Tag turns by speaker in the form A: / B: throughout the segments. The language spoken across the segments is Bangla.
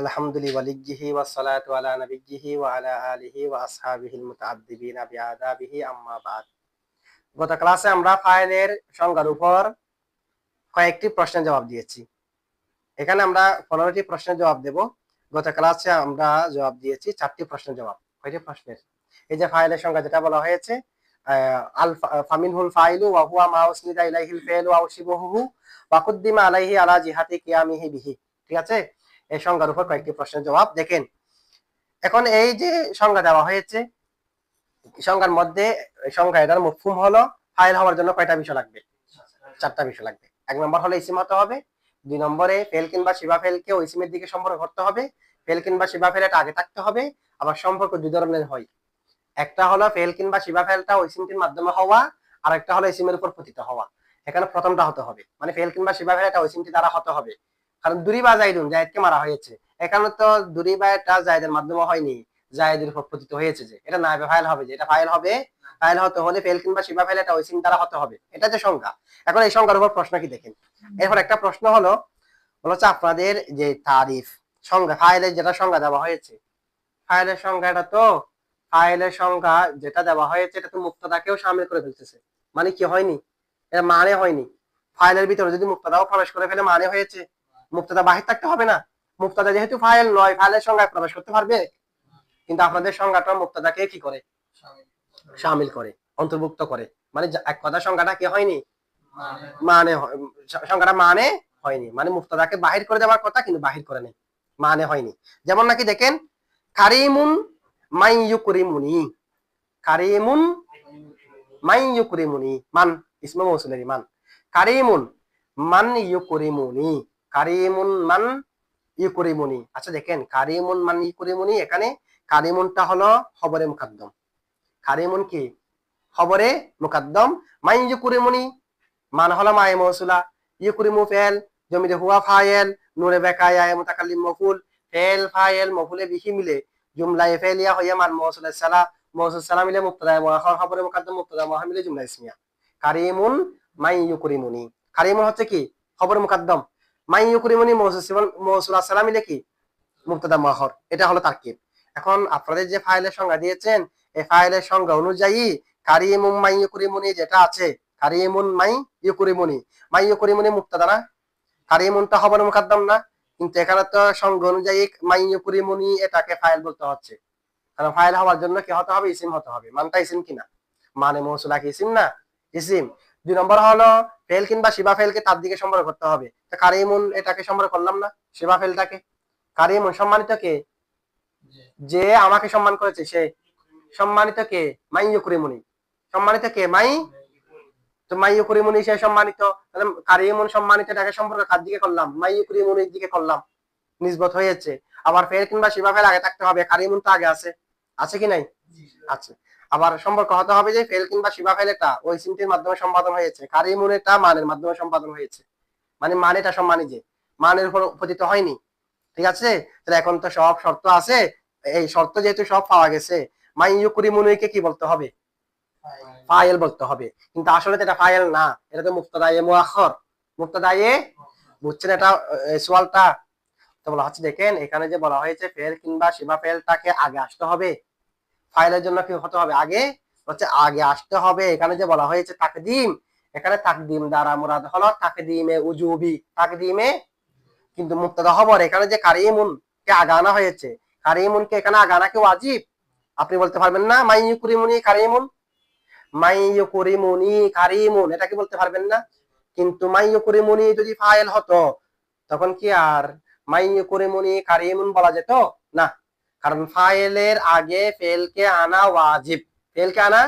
A: আলহামদুলিল্লাহি ওয়াসসালাতু আলা নাবিয়্যিহি ওয়া আলা আলিহি ওয়া আসহাবিহিল মুতাআদ্দিবিনা বিআদাবিহি আম্মা বাদ। গত ক্লাসে আমরা ফাইলের সংজ্ঞার উপর কয়েকটি প্রশ্নের জবাব দিয়েছি। এখানে আমরা পনেরোটি প্রশ্নের জবাব দেব। গত ক্লাসে আমরা জবাব দিয়েছি চারটি প্রশ্নের জবাব। কয়টি প্রশ্নের? এই যে ফাইলের সংজ্ঞা যেটা বলা হয়েছে আল ফামিনহুল ফাইলু ওয়া হুয়া মা উসনিদা আলাইহি আলা জিহাতি কিয়ামিহি বিহি। ঠিক আছে? এই সংজ্ঞার উপর কয়েকটি প্রশ্নের জবাব। দেখেন, এখন এই যে সংজ্ঞা দেওয়া হয়েছে সংজ্ঞার মধ্যে সংজ্ঞা এটার মফহুম হলো ফাইল হওয়ার জন্য কয়টা বিষয় লাগবে? চারটা বিষয় লাগবে। এক নম্বর হলো ইসিম হতে হবে। দুই নম্বরে ফেল কিংবা শিবা ফেলকে ওই ইসিমের দিকে সম্পর্ক করতে হবে। ফেল কিংবা শিবা ফেল আগে থাকতে হবে, আবার সম্পর্ক দুই ধরনের হয়। একটা হলো ফেল কিংবা শিবা ফেলটা ওই সিমটির মাধ্যমে হওয়া আর একটা হলো ইসিমের উপর পতিত হওয়া। এখানে প্রথমটা হতে হবে। মানে ফেল কিংবা শিবা ফেল ওই সিমটি দ্বারা হতে হবে। কারণ দুরি বা জাইদুন জায়দকে মারা হয়েছে। এখানে তো দুরি বা এটা জায়দের মাধ্যমে হয়নি জায়দের উপর পতিত হয়েছে যে। এটা না ফাইল হবে যে, এটা ফাইল হবে ফাইল হতে হলে ফেল কিংবা শিবা ফেল এটা ওই সিম দ্বারা হতে হবে। এটা যে সংখ্যা এখন এই সংখ্যার উপর প্রশ্ন কি দেখেন? এরপর একটা প্রশ্ন হলো হলো হচ্ছে আপনাদের যে তারিফ সংখ্যা ফাইলের যেটা সংখ্যা দেওয়া হয়েছে। ফাইলের সংখ্যাটা তো ফাইলের সংখ্যা যেটা দেওয়া হয়েছে, এটা তো মুক্তদাকেও সামিল করে ফেলতেছে। মানে কি হয়নি? এটা মানে হয়নি। ফাইলের ভিতরে যদি মুক্তদাও প্রবেশ করে ফেলে মানে হয়েছে? মুক্তদা বাহির থাকতে হবে না। মুক্তদা যেহেতু ফাইল নয় ফাইলের সংখ্যায় প্রবেশ করতে পারবে, কিন্তু আপনাদের সংজ্ঞাটা মুক্তদাকে কি করে? সামিল করে, অন্তর্ভুক্ত করে। মানে এক কথা সংজ্ঞাটা কি হয়নি? মানে সংখ্যাটা মানে হয়নি। মানে মুক্তদাকে বাহির করে দেওয়ার কথা, কিন্তু বাহির করে নেই। মানে হয়নি। যেমন নাকি দেখেন, কারিমুন মাই ইউকরিমুনি কারিমুন মাই ইউকরিমুনি মান, ইসমা মৌসুলের মান। কারিমুন মান ইউকরিমুনি কারিমুন মান ইউকরিমুনি আচ্ছা দেখেন কারিমুন মান ইউকরিমুনি এখানে কারিমুনটা হলো খবরে মুকাদ্দম। কারিমুন কি? খবরে মুকাদ্দম। মাই ইউকরিমুনি মান হলো মায়ে মৌসুলা। ইউকরিমু ফেল, জমিতে হুয়া ফায়েল, নুরে বেকায়া মুতাকাল্লিম মফুল। ফেল, ফায়েল, মফুলে বিহি মিলে জুমলা ফেলিয়া হইয়া মান মৌসুল সালা মৌসুল সালা মিলে মুক্তদা মুআখার খবরে মুকাদ্দম মুক্তদা মুআখার মিলে জুমলা ইসমিয়া। কারিমুন মাই ইউকরিমুনি কারিমুন হচ্ছে কি? খবর মুকাদ্দম। মাই মাই মাই মাই না? কিন্তু এখানে তো অনুযায়ী কুরিমুনি এটাকে ফাইল বলতে হচ্ছে। কারণ ফাইল জন্য কি হতে হবে? হতে হবে। মানটা ইসিম কিনা? মানে মৌসুলা কি ইসিম না? ইসিম। দুই নম্বর হলো ফেল কিংবা শিবা ফেলকে তার দিকে সম্পর্ক করতে হবে। তো কারিমুন এটাকে সম্পর্ক করলাম না শিবা ফেলটাকে কারিমুন সম্মানিত কে? যে আমাকে সম্মান করেছে সে। সম্মানিত কে? মাইয় কুরিমুনি সম্মানিত কে? মাই? তো মাই কুরিমুনি সে সম্মানিত। তাহলে কারিমুন সম্মানিত এটাকে সম্পর্ক কার দিকে করলাম? মাই কুরিমুনির দিকে করলাম। নিজবত হয়েছে। আবার ফের কিংবা শিবা ফেল আগে থাকতে হবে। কারিমুন তো আগে আছে। আছে কি নাই? আছে। আবার সম্পর্ক হতে হবে যে ফেল কিংবা শিবা ফেল এটা ওই সিমটির মাধ্যমে সম্পাদন হয়েছে। কারিমুন এটা মানের মাধ্যমে সম্পাদন হয়েছে। মানে মানেটা সম্মানী যে মানের উপর পতিত হয়নি। ঠিক আছে? তাহলে এখন তো সব শর্ত আছে। এই শর্ত যেহেতু সব পাওয়া গেছে মাই ইউকুরিমুনিকে কি বলতে হবে? ফাইল বলতে হবে। কিন্তু আসলে এটা ফাইল না। এটা তো মুক্তদায়ে মুআখর মুক্তদায়ে বুঝছেন এটা সোয়ালটা তো বলা হচ্ছে দেখেন এখানে যে বলা হয়েছে ফেল কিংবা সীমা ফেলটাকে আগে আসতে হবে। ফাইলের জন্য কি হতে হবে? আগে হচ্ছে আগে আসতে হবে। এখানে যে বলা হয়েছে তাকদিম, এখানে তাকদিম দ্বারা মুরাদ হলো তাকদিমে উজুবি তাকদিমে কিন্তু মুক্তদা খবর। এখানে যে কারিমুন কে আগানা হয়েছে, কারিমুন কে এখানে আগানা কি ওয়াজিব? আপনি বলতে পারবেন না, মাই ইউকুরিমুনি কারিমুন? মাই ইউকুরিমুনি কারিমুন। এটা কি বলতে পারবেন না? কিন্তু মাই ইউকুরিমুনি যদি ফাইল হতো, তখন কি আর? মাই ইউকুরিমুনি কারিমুন বলা যেত? না। কারণ ফাইলের আগে ফেলকে আনা ওয়াজিব। ফেলকে আনা?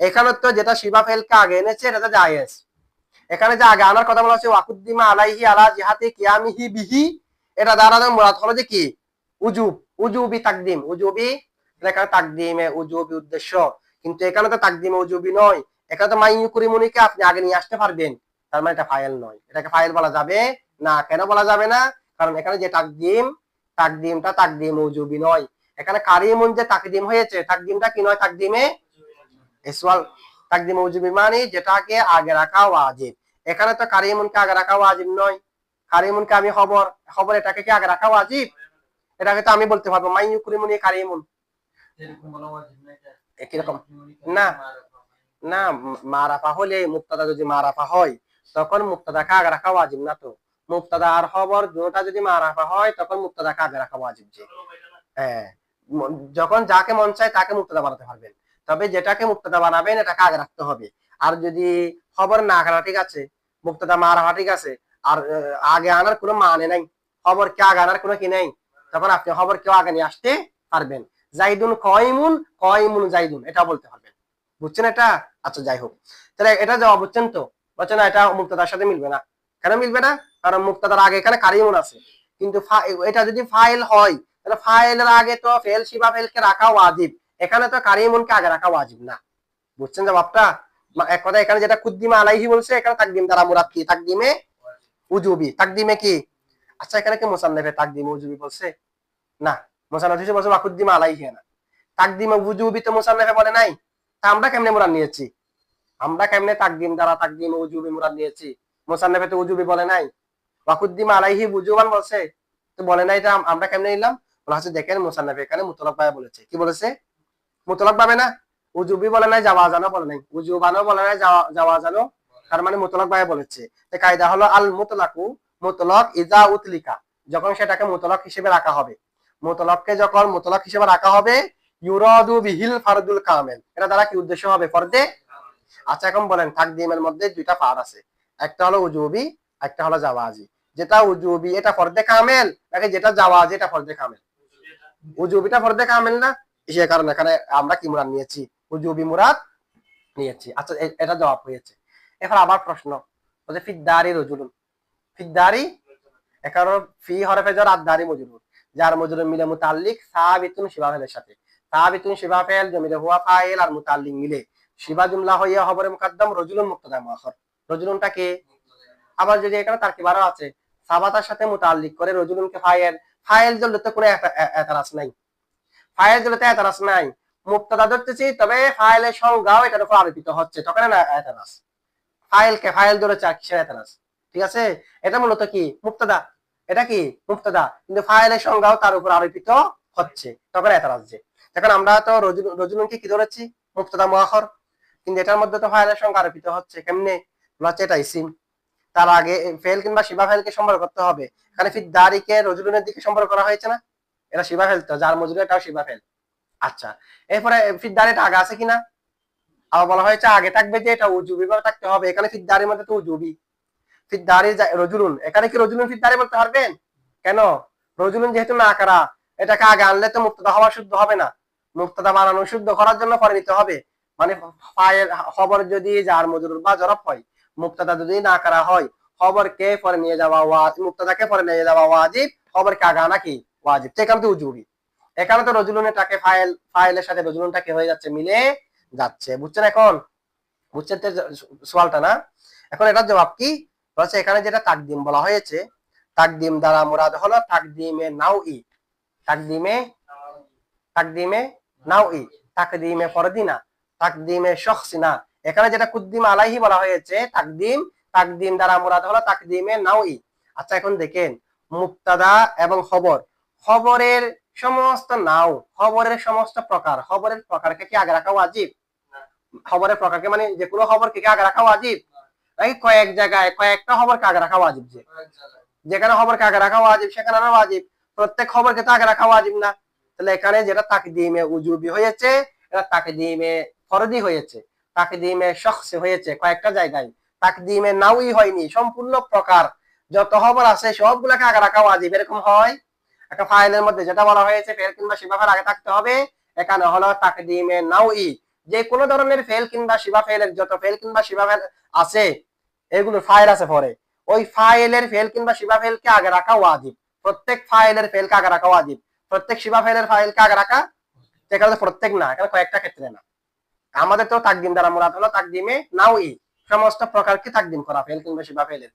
A: এখানে তো যেটা শিবা ফেলকে আগে এনেছে, এটা তো জায়েজ। এখানে যে আগে আনার কথা বলা হচ্ছে ওয়াকুদ্দিমা আলাইহি আলা জিহাতি কিয়ামিহি বিহি, এটা দ্বারা মুরাদ হলো যে কি? উজুব। উজুবি তাকদিম। উজুবি এখানে তাকদিমে উজুবি উদ্দেশ্য। কিন্তু এখানে তো তাকদিমে উজুবি নয়। এখানে তো মাইয়ু কুরিমুনিকে আপনি আগে নিয়ে আসতে পারবেন। তার মানে এটা ফাইল নয়। এটাকে ফাইল বলা যাবে না। কেন বলা যাবে না? কারণ এখানে যে তাকদিম তাকদিমটা তাকদিম উজুবি নয়। এখানে কারিমুন যে তাকদিম হয়েছে, তাকদিমটা কি নয়? তাকদিমে ইসওয়াল তাকদিম উজুবি মানে যেটাকে আগে রাখা ওয়াজিব। এখানে তো কারিমুনকে আগে রাখা ওয়াজিব নয়। কারিমুনকে আমি খবর খবর এটাকে কি আগে রাখা ওয়াজিব? এটাকে তো আমি বলতে পারব মাই ইউক্রিমুনি কারিমুন।
B: এরকম বলা ওয়াজিব না এটা
A: কীরকম না। না, মারাফা হলে মুক্তাদা যদি মারাফা হয়, তখন মুক্তাদাকে আগে রাখা ওয়াজিব না তো। মুক্তাদা আর খবর দুটা হয়, তখন মুক্তাদাকে আগে রাখা ওয়াজিব হ্যাঁ যখন যাকে মন চায় তাকে মুক্তাদা বানাতে পারবেন। তবে যেটাকে মুক্তাদা বানাবেন রাখতে হবে। আর যদি খবর না ঠিক আছে, মুক্তাদা ঠিক আছে, আর আগে আনার কোনো মানে নাই, খবর কে আগে আনার কোনো কি নেই, তখন আপনি খবর কেউ আগে নিয়ে আসতে পারবেন। জাইদুন কয়মুন কয়মুন জাইদুন, এটা বলতে পারবেন। বুঝছেন এটা? আচ্ছা যাই হোক। তাহলে এটা জবাব বুঝছেন তো? বলছেন এটা মুক্তাদার সাথে মিলবে না। কেন মিলবে না? কারণ মুক্তাদার আগে এখানে কারিমুন আছে। কিন্তু এটা যদি ফাইল হয়, তাহলে ফাইলের আগে তো ফেল শিবা ফেলকে রাখা ওয়াজিব। এখানে তো কারিমুনকে আগে রাখা ওয়াজিব না। বুঝছেন জবাবটা? মা- এক কথা এখানে যেটা কুদ্দিমা আলাইহি বলছে, এখানে তাকদিম দ্বারা মুরাদ কি? তাকদিমে উজুবি। তাকদিমে কি? আচ্ছা এখানে কি মুসান্নাফে তাকদিমে উজুবি বলছে? না। মুসান্নাফ হিসেবে বলছে ওয়াকুদ্দিমা আলাইহি না তাকদিমে উজুবি তো মুসান্নাফে বলে নাই। তা আমরা কেমনে মুরাদ নিয়েছি? আমরা কেমনে তাকদিম দ্বারা তাকদিম উজুবি মুরাদ নিয়েছি? মুসান্নাফে তো উজুবি বলে নাই। ওয়াকুদ্দিমা আলাইহি বুজুবান বলছে, তো বলে নাই এটা আমরা কেমনে নিলাম? বলা হচ্ছে, দেখেন মুসান্নাফে এখানে মুতলাক বলেছে। কি বলেছে? মুতলাক ভাবে না? উজুবি বলে নাই জাওয়াজানো বলে নাই। উজুবানো বলে নাই, জাওয়া- জাওয়াজানো তার মানে মুতলাক বলেছে। কায়দা হলো আল মুতলাকু মুতলক ইজা উতলিকা, যখন সেটাকে মুতলক হিসেবে রাখা হবে। মুতলককে যখন মুতলক হিসেবে রাখা হবে, ইউরাদু বিহিল ফারদুল কামেল। এটা দ্বারা কি উদ্দেশ্য হবে ফরদে? আচ্ছা এখন বলেন তাকদিমের মধ্যে দুইটা পার আছে। একটা হলো উজুবি, একটা হলো জাওয়াজি। যেটা উজুবি, এটা ফরদে কামেল, নাকি যেটা জাওয়াজি, এটা ফরদে কামেল? উজুবিটা ফরদে কামেল না? সে কারণে এখানে আমরা কি মুরাদ নিয়েছি? উজুবি মুরাদ নিয়েছি। আচ্ছা এটা জবাব হয়েছে। এবার আবার প্রশ্ন। বলছে, ফিদ্দারি রজুলুন। ফিদ্দারি, এখানে ফি হরফে জ্বর আদারি মজুরুন যার মজুরুন মিলে মুতাল্লিক, সাবিতুন শিবাফেলের সাথে। সাবিতুন শিবাফেল জমিলে হুয়া ফাইল আর মুতাল্লিক মিলে। শিবা জুমলা হইয়া হবরে মুকাদ্দাম, রজুলুন মুক্তদা মুআখর রজুলুনটা কে আবার যদি এখানে তার কিবারও আছে? সাবাতার সাথে মুতাল্লিক করে রজুলুনকে ফাইল ফাইল জলতে তো কোনো এতারাস নাই। ফাইল জলতে এতারাস নাই। মুক্তদা ধরতেছি, তবে ফাইলের সংজ্ঞাও এটার উপর আরোপিত হচ্ছে। তখন না ফাইলকে ফাইল কিসের ঠিক আছে? এটা মূলত কি? মুক্তদা। এটা কি? মুক্তদা। কিন্তু ফাইলের সংজ্ঞাও তার উপর আরোপিত হচ্ছে। তখন যে? এখন আমরা তো রজুল রজুলুনকে কি ধরেছি? মুক্তদা মুআখর। কিন্তু এটার মধ্যে তো ফাইলের সংখ্যা আরোপিত হচ্ছে। কেমনে? ইসিম তার আগে ফেল কিংবা শিবা ফেলকে সম্পর্ক করতে হবে। এখানে ফির দাড়িকে রজুলুনের দিকে সম্পর্ক করা হয়েছে না? এটা শিবা ফেল তো, যার মজুরি এটাও শিবা ফেল আচ্ছা এরপরে ফির আগে আছে কিনা? আবার বলা হয়েছে, আগে থাকবে যে এটা উজুবি থাকতে হবে। এখানে ফির দাড়ির মধ্যে তো উজুবি ফির দাড়ি রজুলুন এখানে কি রজুলুন ফির দাড়ি বলতে পারবেন? কেন? রজুলুন যেহেতু না করা, এটাকে আগে আনলে তো মুক্তদা হওয়া শুদ্ধ হবে না। মুক্তদা বানানো শুদ্ধ করার জন্য পরে নিতে হবে। মানে খবর যদি যার মজুর বা জরব হয় মুক্তাদা যদি না করা হয়, খবরকে পরে নিয়ে যাওয়া ওয়াজিব। মুক্তাদাকে পরে নিয়ে যাওয়া ওয়াজিব, খবরকে আগা নাকি ওয়াজিব। তো এখানে তো উজুবি এখানে তো রজুলুনটাকে ফাইল, ফাইলের সাথে রজুলুনটাকে হয়ে যাচ্ছে? মিলে যাচ্ছে। বুঝছেন এখন? বুঝছেন তো সোয়ালটা না? এখন এটার জবাব কি? বলছে এখানে যেটা তাকদিম বলা হয়েছে, তাকদিম দ্বারা মুরাদ হলো তাকদিমে নাও ই তাকদিমে তাকদিমে নাও ই তাকদিমে ফরদিনা তাকদিমে শখসিনা এখানে যেটা কুদ্দিম আলাইহি বলা হয়েছে তাকদিম তাকদিম দ্বারা মুরাদ হলো তাকদিমে নাওই। আচ্ছা এখন দেখেন মুক্তাদা এবং খবর। খবরের সমস্ত নাও খবরের সমস্ত প্রকার। খবরের প্রকারকে কি আগে রাখা ওয়াজিব? খবরের প্রকারকে মানে যে কোনো খবরকে কি আগে রাখা ওয়াজিব? নাকি কয়েক জায়গায় কয়েকটা খবরকে আগে রাখা ওয়াজিব যে। যেখানে খবরকে আগে রাখা ওয়াজিব সেখানে না ওয়াজিব। প্রত্যেক খবরকে তো আগে রাখা ওয়াজিব না। তাহলে এখানে যেটা তাকদিমে উজুবি হয়েছে এটা তাকদিমে ফরদি হয়েছে। তাকদিমে শখসে হয়েছে কয়েকটা জায়গায়। তাকদিমে নাউই হয়নি, সম্পূর্ণ প্রকার। যত খবর আছে, সবগুলোকে আগে রাখা ওয়াজিব, এরকম হয়। একটা ফাইলের মধ্যে যেটা বলা হয়েছে, ফেল কিংবা শিবাফেল আগে থাকতে হবে। এখানে হলো তাকদিমে নাউই যে কোনো ধরনের ফেল কিংবা শিবা ফেলের যত ফেল কিংবা শিবা ফেল আছে এগুলো ফাইল আছে পরে। ওই ফাইলের ফেল কিংবা শিবা ফেলকে আগে রাখা ওয়াজিব। প্রত্যেক ফাইলের ফেলকে আগে রাখা ওয়াজিব। প্রত্যেক শিবা ফেলের ফাইলকে আগে রাখা তো প্রত্যেক না, এখানে কয়েকটা ক্ষেত্রে না। আমাদের তো তাকদিম দ্বারা মুরাদ হলো তাকদিমে নাও ই সমস্ত প্রকারকে তাকদিম করা, ফেল কিংবা শিবা ফেলের।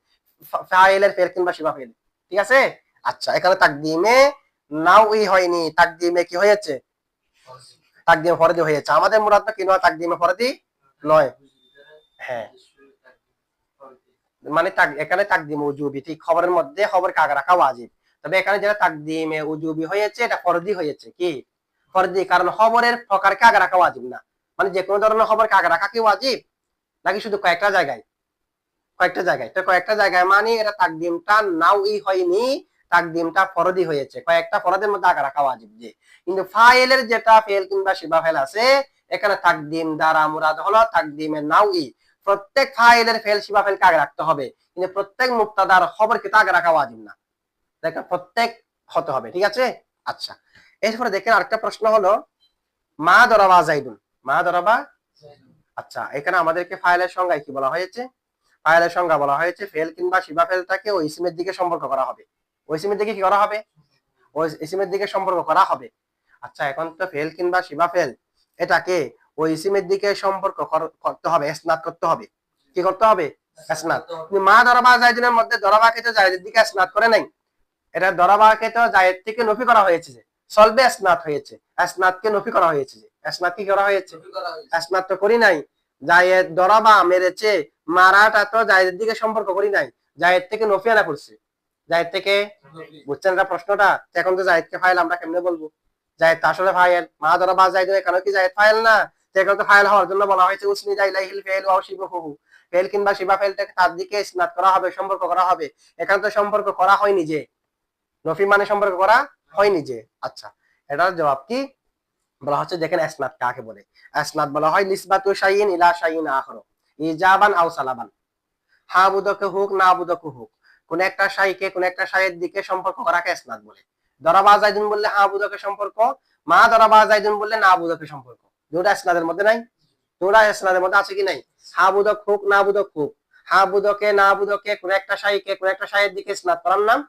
A: ফাইলের ফেল কিংবা শিবা ফেল। ঠিক আছে? আচ্ছা এখানে তাকদিমে নাও ই হয়নি। তাকদিমে কি হয়েছে? তাকদিমে ফরদি হয়েছে। আমাদের মুরাদ তো কি নয়? তাকদিমে ফরদি নয়। হ্যাঁ। মানে তাক- এখানে তাকদিম উজুবি। ঠিক, খবরের মধ্যে খবর কাগা রাখা ওয়াজিব। তবে এখানে যেটা তাকদিমে উজুবি হয়েছে, এটা ফরদি হয়েছে। কি? ফরদি, কারণ খবরের প্রকারকে আগে রাখা ওয়াজিব না। মানে যে কোনো ধরনের খবরকে আগে রাখা কি ওয়াজিব নাকি শুধু কয়েকটা জায়গায়? কয়েকটা জায়গায়। তো কয়েকটা জায়গায় মানে এটা তাকদিমটা নাও ই হয়নি, তাকদিমটা ফরদি হয়েছে। কয়েকটা ফরদের মধ্যে আগে রাখা ওয়াজিব যে। কিন্তু ফাইলের যেটা ফেল কিংবা শিবা ফেল আছে, এখানে তাকদিম দ্বারা মুরাদ হলো তাকদিমের নাও ই প্রত্যেক ফাইলের ফেল শিবা ফেলকে আগে রাখতে হবে? কিন্তু প্রত্যেক মুক্তাদার খবরকে তো আগে রাখা ওয়াজিব না। দেখেন, প্রত্যেক হতে হবে, ঠিক আছে? আচ্ছা। এরপরে দেখেন আরেকটা প্রশ্ন হলো, মা দরাবা জাইদুন মা দরাবা আচ্ছা এখানে আমাদেরকে ফাইলের সংজ্ঞায় কি বলা হয়েছে? ফাইলের সংজ্ঞা বলা হয়েছে ফেল কিংবা ফেলটাকে দিকে সম্পর্ক করা হবে। ওই ইসিমের দিকে কি করা হবে? ওই দিকে সম্পর্ক করা হবে। আচ্ছা এখন তো ফেল কিংবা ফেল এটাকে ওই দিকে সম্পর্ক করতে হবে, স্নাত করতে হবে। কি করতে হবে? স্নাত। মা দরাবা জায়দিনের মধ্যে দরাবাকে তো জায়দের দিকে স্নাত করে নাই। এটা দরাবাকে তো জায়েদ থেকে নফি করা হয়েছে সলবে স্নাত হয়েছে। স্নাতকে নফি করা হয়েছে যে স্নাত কি করা হয়েছে? স্নাত তো করি নাই। জায়েদ দরাবা মেরেছে, মারাটা তো জায়েদের দিকে সম্পর্ক করি নাই। জায়েদ থেকে নফিয়ানা করছে। জায়েদ থেকে বুঝছেন প্রশ্নটা? এখন তো জায়েদকে ফাইল আমরা কেমনে বলব? জায়েদ আসলে ফাইল। মা দরাবা কেন কি জায়েদ ফাইল না? এখন তো ফাইল হওয়ার জন্য বলা হয়েছে, উসনি জাইলাইহিল ফেল ওয়া ফেল কিংবা শিবা ফেলটাকে তার দিকে স্নাত করা হবে, সম্পর্ক করা হবে। এখানে তো সম্পর্ক করা হয়নি যে। নফি মানে সম্পর্ক করা হয়নি যে। আচ্ছা এটার জবাব কি? বলা হচ্ছে, দেখেন আসনাদ কাকে বলে? আসনাদ বলা হয়, নিসবাতু শাইইন ইলা শাইইন আখর। ইজাবান আও সালাবান। হা বুদকে হোক না বুদকে হোক। কোন একটা শাইকে, কোন একটা শাইয়ের দিকে সম্পর্ক করাকে আসনাদ বলে। দরাবা জাইদুন বললে হা বুদকে সম্পর্ক, মা দরাবা জাইদুন বললে না বুদকে সম্পর্ক। দুটা আসনাদের মধ্যে নাই? দুটা আসনাদের মধ্যে আছে কি নাই? হা বুদক হোক না বুদক হোক। হা বুদকে না বুদকে কোন একটা শাইকে, কোন একটা শাইয়ের দিকে স্নাত করার নাম,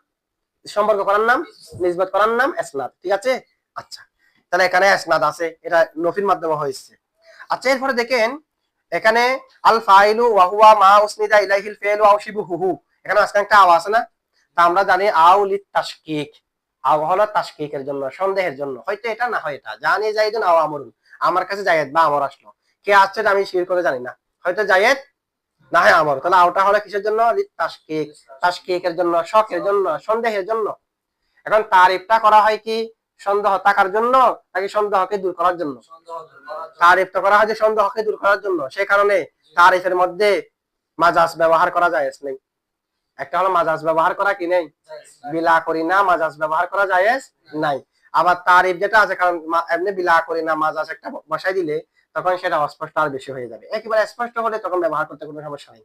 A: সম্পর্ক করার নাম, নিসবত করার নাম আসনাদ ঠিক আছে? আচ্ছা। তাহলে এখানে আসনাদ আছে, এটা নফির মাধ্যমে হয়েছে। আচ্ছা এরপরে দেখেন, এখানে আল ফাইলু ওয়াহুয়া মা উসনিদা ইলাইহিল ফিলু আও শিবহুহু। এখানে আজকে একটা আওয়াজ আছে না? তা আমরা জানি আউ লিত তাশকিক। আও হলো তাশকিকের জন্য, সন্দেহের জন্য। হয়তো এটা না হয় এটা। জানি জাইদুন আও আমরুন। আমার কাছে জায়েদ বা আমর আসলো। কে আসছে আমি শির করে জানি না। হয়তো জায়েদ না হয় আমর। তাহলে আওটা হলো কিসের জন্য? লিত তাশকিক। তাশকিকের জন্য, শখের জন্য, সন্দেহের জন্য। এখন তারিফটা করা হয় কি? সন্দেহ থাকার জন্য নাকি সন্দেহকে দূর করার জন্য? তারিফ তো করা হয় যে সন্দেহকে দূর করার জন্য। সেই কারণে তারিফের মধ্যে মাজাজ ব্যবহার করা যায় নেই। একটা হলো মাজাজ ব্যবহার করা কি নেই? বিলা করি না মাজাজ ব্যবহার করা যায় নাই। আবার তারিফ যেটা আছে কারণ এমনি বিলা করি না মাজাজ একটা বসাই দিলে তখন সেটা অস্পষ্ট আর বেশি হয়ে যাবে। একেবারে স্পষ্ট হলে তখন ব্যবহার করতে কোনো সমস্যা নেই।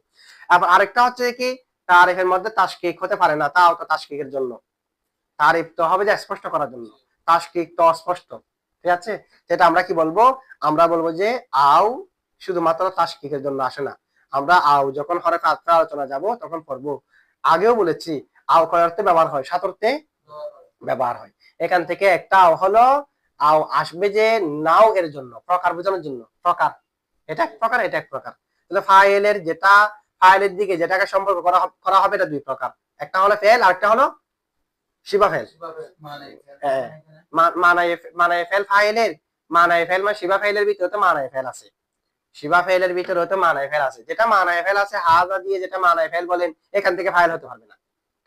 A: আবার আরেকটা হচ্ছে কি তারিফের মধ্যে তাসকিক হতে পারে না তাও তো তাসকিকের জন্য। তারিফ তো হবে যে স্পষ্ট করার জন্য। তাসকিক তো অস্পষ্ট, ঠিক আছে? সেটা আমরা কি বলব? আমরা বলব যে আও শুধুমাত্র তাসকিকের জন্য আসে না। আমরা আও যখন হরে আত্রা আলোচনা যাব, তখন পড়ব। আগেও বলেছি, আও কয় ব্যবহার হয়? সাত ব্যবহার হয়। এখান থেকে একটা আও হলো, আও আসবে যে নাও এর জন্য, প্রকার বোঝানোর জন্য, প্রকার। এটা এক প্রকার, এটা এক প্রকার। তাহলে ফাইলের যেটা, ফাইলের দিকে যেটাকে সম্পর্ক করা করা হবে, এটা দুই প্রকার। একটা হলো ফেল আর একটা হলো শিবা ফেল। মানায় মানায় ফেল ফাইলের মানায় ফেল মানে শিবা ফাইলের ভিতরে তো মানায় ফেল আছে। শিবা ফাইলের ভিতরে তো মানায় ফেল আছে। যেটা মানায় ফেল আছে হাজা দিয়ে যেটা মানায় ফেল বলেন এখান থেকে ফাইল হতে পারবে না।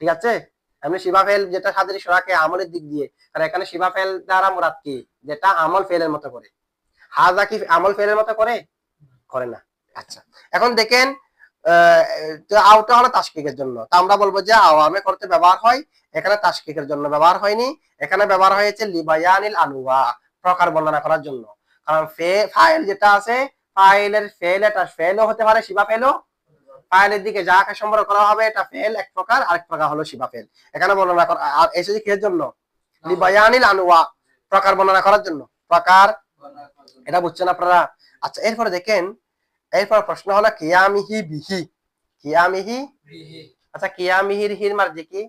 A: ঠিক আছে? এমনি শিবা ফেল যেটা সাদের সরাকে আমলের দিক দিয়ে কারণ এখানে শিবা ফেল দ্বারা মুরাদ কি? যেটা আমল ফেলের মতো করে। হাজা কি আমল ফেলের মতো করে? করে না। আচ্ছা। এখন দেখেন আহ, তো আউটা হলো তাস্কিকের জন্য। তা আমরা বলব যে আওয়ামে করতে ব্যবহার হয় এখানে তাসকিকের জন্য ব্যবহার হয়নি। এখানে ব্যবহার হয়েছে লিবায়ানিল আনুয়া প্রকার বর্ণনা করার জন্য। কারণ ফাইল যেটা আছে ফাইলের ফেল এটা ফেলও হতে পারে শিবা ফেলও। ফাইলের দিকে যাকে সম্পর্ক করা হবে এটা ফেল এক প্রকার আরেক প্রকার হলো শিবা ফেল। এখানে বর্ণনা করা আর এসেছে কিসের জন্য? লিবায়ানিল আনুয়া প্রকার বর্ণনা করার জন্য। প্রকার এটা বুঝছেন আপনারা? আচ্ছা এরপরে দেখেন এরপর প্রশ্ন হলো কিয়ামিহি বিহি। কিয়ামিহি? আচ্ছা কিয়ামিহির হির মার্জি কি?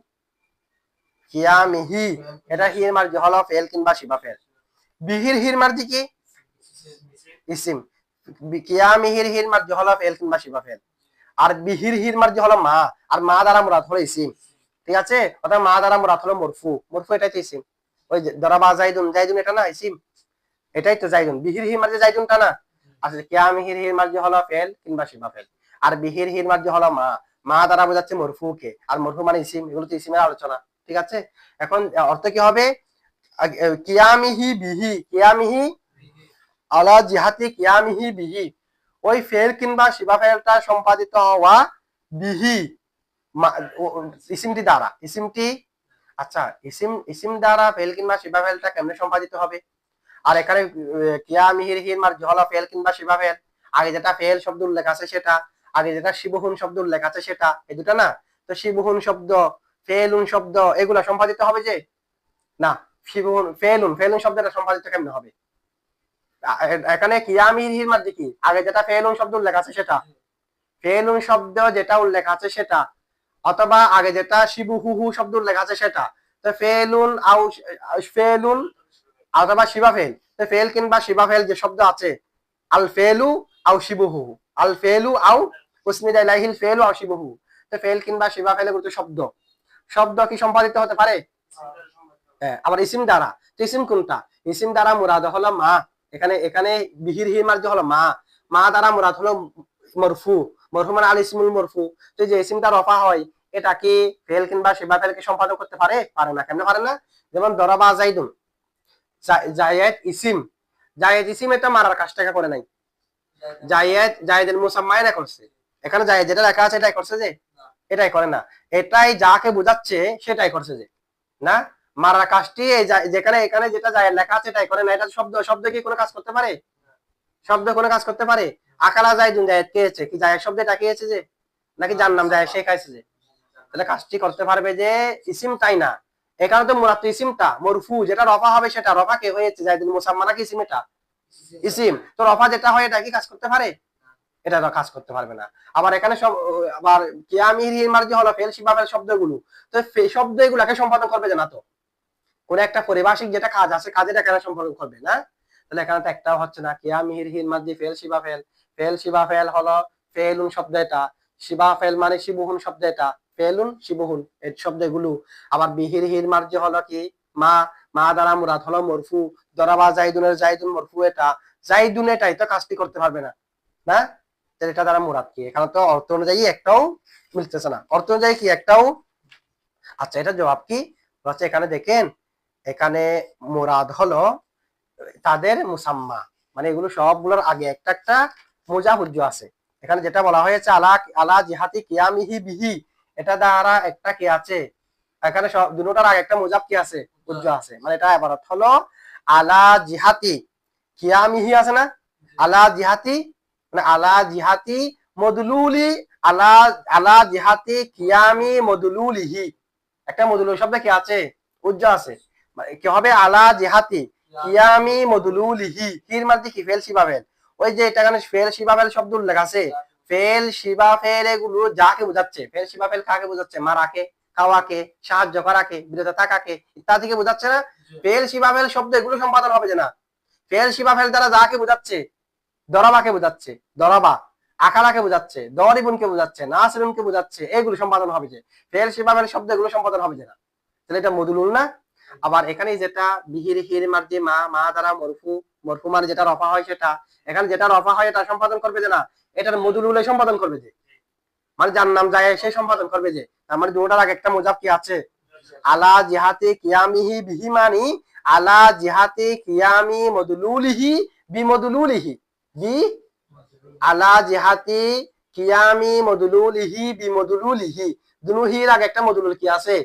A: কিয়ামিহি। এটা হির মার্জি, হলো ফেল কিংবা শিবা বিহির হির মার্জি কি? ইসিম। কিয়ামিহির হির মার্জি, হলো ফেল কিংবা শিবা আর বিহির হির মার্জি হলো মা। আর মা দ্বারা মুরাদ হলো ইসিম। ঠিক আছে? অর্থাৎ মা দ্বারা মুরাদ হলো মরফু। মরফু এটাই তো ইসিম। ওই দরাবা জাইদুন। জাইদুন এটা না ইসিম? এটাই তো জাইদুন। বিহির হির মার্জি জাইদুনটা না? আসলে কিয়ামিহির হির মার্জি হলো ফেল কিংবা শিবা আর বিহির হির মার্জি হলো মা। মা দ্বারা বোঝাচ্ছে মরফুকে। আর মরফু মানে ইসিম। এগুলো তো ইসিমের আলোচনা। ঠিক আছে? এখন অর্থ কি হবে? কিয়ামিহি বিহি, কিয়ামিহি আলা জিহাতি কিয়ামিহি বিহি। ওই ফেল কিংবা শিবা ফেলটা সম্পাদিত হওয়া বিহি ইসিমটি দ্বারা। ইসিমটি আচ্ছা ইসিম ইসিম দ্বারা ফেল কিংবা শিবা ফেলটা কেমনে সম্পাদিত হবে? আর এখানে কিয়া মিহির হির মার হলো ফেল কিংবা শিবা ফেল, আগে যেটা ফেল শব্দ উল্লেখ আছে সেটা, আগে যেটা শিবহুন শব্দ উল্লেখ আছে সেটা, এই দুটা না? তো শিবহুন শব্দ ফেলুন শব্দ, এগুলা সম্পাদিত হবে যে? না ফেলুন ফেলুন শব্দটা সম্পাদিত কেমন হবে? এখানে কিয়া মিহির হির কি? আগে যেটা ফেলুন শব্দ উল্লেখ আছে সেটা। ফেলুন শব্দ যেটা উল্লেখ আছে সেটা। অথবা আগে যেটা শিবু হু হু শব্দ উল্লেখ আছে সেটা। তো ফেলুন আউ ফেলুন অথবা শিবা ফেল। তো ফেল কিংবা শিবা ফেল যে শব্দ আছে, আল ফেলু আউ শিবু হু আল ফেলু আউ উসমিদা ফেলু আউ শিবু হু তো ফেল কিংবা শিবা ফেল তো শব্দ। শব্দ কি সম্পাদিত হতে পারে? আবার ইসিম দ্বারা। ইসিম কোনটা? ইসিম দ্বারা মুরাদ হলো মা। এখানে এখানে বিহির হি মার্জ হলো মা। মা দ্বারা মুরাদ হলো মরফু। মরফু মানে আল ইসমুল মরফু। তো যে ইসিমটা রফা হয়, এটা কি ফেল কিংবা শিবা ফেলকে সম্পাদন করতে পারে? পারে না। কেন পারে না? যেমন দরাবা জাইদুন জায়েদ ইসিম। জায়েদ ইসিম এটা মারার কাজটাকে করে নাই। জায়েদ, জায়েদের মুসাম্মায় না করছে। এখানে জায়েদ যেটা লেখা আছে, এটাই করছে যে এটাই করে না। এটাই যাকে বোঝাচ্ছে সেটাই করছে যে, না? মারার কাজটি যেখানে এখানে যেটা জায়েদ লেখা আছে এটাই করে না। এটা শব্দ শব্দ কি কোনো কাজ করতে পারে? শব্দ কোনো কাজ করতে পারে? আকালা জায়দুন জায়েদ খেয়েছে কি জায়েদ শব্দ খেয়েছে যে? নাকি যার নাম জায়েদ সে খাইছে যে? তাহলে কাজটি করতে পারবে যে ইসিম তাই না? এখানে তো মুরাদ তো ইসিমটা, মরফু, যেটা রফা হবে সেটা রফা কে হয়েছে জায়দুল মুসাম্মা নাকি ইসিম এটা? ইসিম। তো রফা যেটা হয়, এটা কি কাজ করতে পারে? এটা কাজ করতে পারবে না। আবার এখানে সব, আবার কিয়ামির হিমার যে হলো ফেল শিবাফেল শব্দগুলো, তো ফে- শব্দ এগুলাকে সম্পাদন করবে যে না তো। কোন একটা পরিভাষিক যেটা কাজ আছে, কাজের এখানে সম্পাদন করবে না। তাহলে এখানে তো একটাও হচ্ছে না কিয়া মিহির হির মাঝে ফেল। ফেল শিবাফেল হলো ফেলুন শব্দ এটা। শিবাফেল মানে শিবহুন শব্দ এটা। ফেলুন, শিবহুন এই শব্দগুলো। আবার বিহির হির মার্জে হলো কি? মা মা দ্বারা মুরাদ হলো মরফু। দরাবা জাইদুনের জাইদুন মরফু এটা। জাইদুন এটাই তো কাজটি করতে পারবে না। না? তাহলে এটা দ্বারা মুরাদ কি? এখানে তো অর্থ অনুযায়ী একটাও মিলতেছে না। অর্থ অনুযায়ী কি একটাও? আচ্ছা এটা জবাব কি? হচ্ছে এখানে দেখেন, এখানে মুরাদ হলো তাদের মুসাম্মা। মানে এগুলো সবগুলোর আগে একটা একটা মোজা হুজ্জ আছে। এখানে যেটা বলা হয়েছে, আলা আলা জিহাতি কিয়ামিহি বিহি। এটা দ্বারা একটা কি আছে? এখানে সব দুটোটার আগে একটা মোজাব কি আছে? হুজ্জ আছে। মানে এটা এবার হলো, আলা জিহাতি কিয়ামিহি আছে না? আলা জিহাতি মানে আলা জিহাতি মদলুলি আলা আলা জিহাতি কিয়ামি মদলুলিহি। একটা মদলুল শব্দ কি আছে? উজ্জ আছে। মানে কি হবে? আলা জিহাতি কিয়ামি মদলুলিহি। হির মাঝে কি? ফেল শিবাবেল ওই যে এটা এখানে ফেল শিবাবেল শব্দ উল্লেখ আছে। ফেল শিবা ফেল এগুলো যাকে বোঝাচ্ছে ফেল শিবা ফেল কাকে বোঝাচ্ছে? মারাকে খাওয়াকে সাহায্য করাকে বিরত থাকাকে ইত্যাদিকে বোঝাচ্ছে না। ফেল শিবা ফেল শব্দ এগুলো সম্পাদন হবে যে না। ফেল শিবা ফেল দ্বারা যাকে বোঝাচ্ছে দরাবাকে বোঝাচ্ছে, দরাবা, আকালাকে বোঝাচ্ছে, দরিবুনকে বোঝাচ্ছে, নাসিরুনকে বোঝাচ্ছে এগুলো সম্পাদন হবে যে। ফেল শিবা শব্দ এগুলো সম্পাদন হবে যে না। তাহলে এটা মদুলুল না? আবার এখানে যেটা বিহির, হির, মার্জে, মা মা দ্বারা মরফু মরফু মানে যেটা রফা হয় সেটা। এখানে যেটা রফা হয় এটা সম্পাদন করবে যে না। এটার মদুলুলে সম্পাদন করবে যে। মানে যার নাম যায় সে সম্পাদন করবে যে। তার মানে দুটার আগে একটা মোজাব কি আছে? আলা জিহাতে কিয়ামিহি বিহি মানি আলা জিহাতে কিয়ামি মদুলুলিহি বিমদুলুলিহি। বি আলা জিহাতি কিয়ামি মদুলুলিহি বিমদুলুলিহি। দুনুহির আগে একটা মদুলুল কি আছে?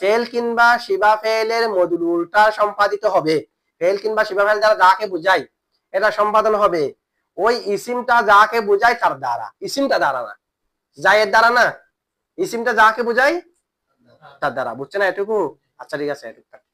A: ফেল কিংবা শিবা ফেলের মদুলুলটা সম্পাদিত হবে। ফেল কিংবা শিবা ফেল দ্বারা যাকে বুঝাই এটা সম্পাদন হবে। ওই ইসিমটা যাকে বুঝাই তার দ্বারা। ইসিমটা দ্বারা না। জায়ের দ্বারা না। ইসিমটা যাকে বুঝাই তার দ্বারা। বুঝছে না এটুকু? আচ্ছা ঠিক আছে, এটুকু।